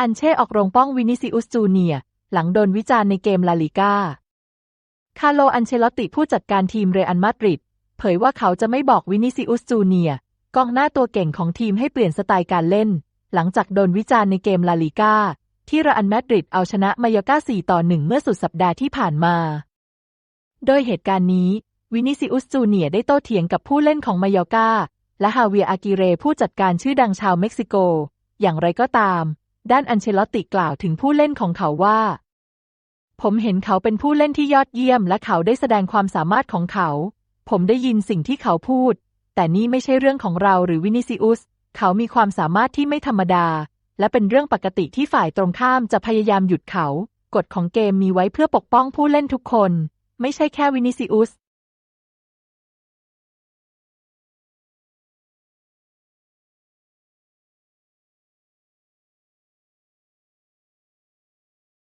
อันเช่ออกโรงป้องวินิซิอุสจูเนียหลังโดนวิจารณ์ในเกมลาลิก้า คาร์โลอันเชลติผู้จัดการทีมเรอัลมาดริดเผยว่าเขาจะไม่บอกวินิซิอุสจูเนียกองหน้าตัวเก่งของทีมให้เปลี่ยนสไตล์การเล่น หลังจากโดนวิจารณ์ในเกมลาลิก้า ที่เรอัลมาดริดเอาชนะมายอกา4ต่อ1เมื่อสุดสัปดาห์ที่ผ่านมา โดยเหตุการณ์นี้ วินิซิอุสจูเนียได้โต้เถียงกับผู้เล่นของมายอกาและฮาเวียอากิเรผู้จัดการชื่อดังชาวเม็กซิโก อย่างไรก็ตาม ด้านอันเชลตติกล่าวถึงผู้เล่นของเขาว่า ผมเห็นเขาเป็นผู้เล่นที่ยอดเยี่ยม และเขาได้แสดงความสามารถของเขา ผมได้ยินสิ่งที่เขาพูด แต่นี่ไม่ใช่เรื่องของเราหรือวินิซิอุส เขามีความสามารถที่ไม่ธรรมดา และเป็นเรื่องปกติที่ฝ่ายตรงข้ามจะพยายามหยุดเขา กฎของเกมมีไว้เพื่อปกป้องผู้เล่นทุกคน ไม่ใช่แค่วินิซิอุส